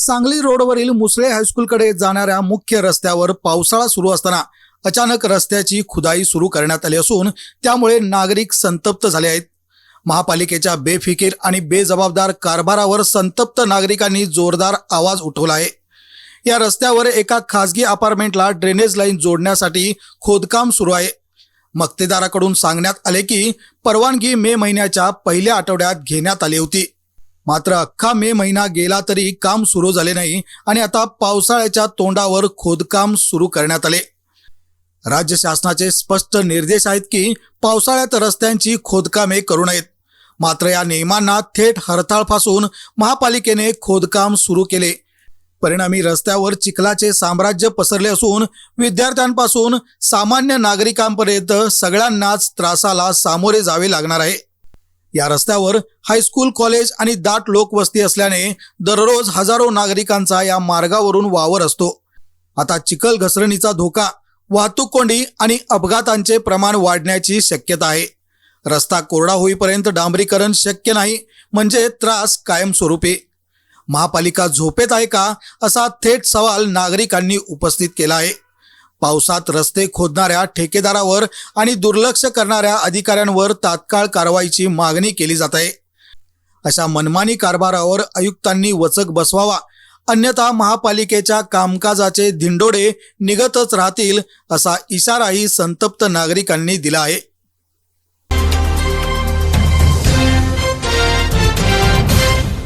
सांगली रोडवरील मुसळे हायस्कूलकडे जाणाऱ्या मुख्य रस्त्यावर पावसाळा सुरू असताना अचानक रस्त्याची खुदाई सुरू करण्यात आली असून त्यामुळे नागरिक संतप्त झाले आहेत. महापालिकेच्या बेफिकीर आणि बेजबाबदार कारभारावर संतप्त नागरिकांनी जोरदार आवाज उठवला आहे. या रस्त्यावर एका खासगी अपार्टमेंटला ड्रेनेज लाईन जोडण्यासाठी खोदकाम सुरू आहे. मक्तेदाराकडून सांगण्यात आले की परवानगी मे महिन्याच्या पहिल्या आठवड्यात घेण्यात आली होती. मात्र अख्खा मे महिना गेला तरी काम सुरू झाले नाही आणि आता पावसाळ्याच्या तोंडावर खोदकाम सुरू करण्यात आले. राज्य शासनाचे स्पष्ट निर्देश आहेत की पावसाळ्यात रस्त्यांची खोदकामे करू नयेत. मात्र या नियमांना थेट हरताळ फासून महापालिकेने खोदकाम सुरू केले. परिणामी रस्त्यावर चिखलाचे साम्राज्य पसरले असून विद्यार्थ्यांपासून सामान्य नागरिकांपर्यंत सगळ्यांनाच त्रासाला सामोरे जावे लागणार आहे. या रस्त्यावर हायस्कूल कॉलेज आणि दाट लोकवस्ती असल्याने दररोज हजारो नागरिकांचा या मार्गावरून वावर असतो. आता चिखल घसरणीचा धोका वाहतूक कोंडी आणि अपघातांचे प्रमाण वाढण्याची शक्यता आहे. रस्ता कोरडा होईपर्यंत डांबरीकरण शक्य नाही म्हणजे त्रास कायमस्वरूपी. महापालिका झोपेत आहे का असा थेट सवाल नागरिकांनी उपस्थित केला आहे. पावसात रस्ते खोदणाऱ्या ठेकेदारावर आणि दुर्लक्ष करणाऱ्या अधिकाऱ्यांवर तात्काळ कारवाईची मागणी केली जात आहे. अशा मनमानी कारभारावर आयुक्तांनी वचक बसवावा. अन्यथा महापालिकेच्या कामकाजाचे धिंडोडे निघतच राहतील असा इशाराही संतप्त नागरिकांनी दिला आहे.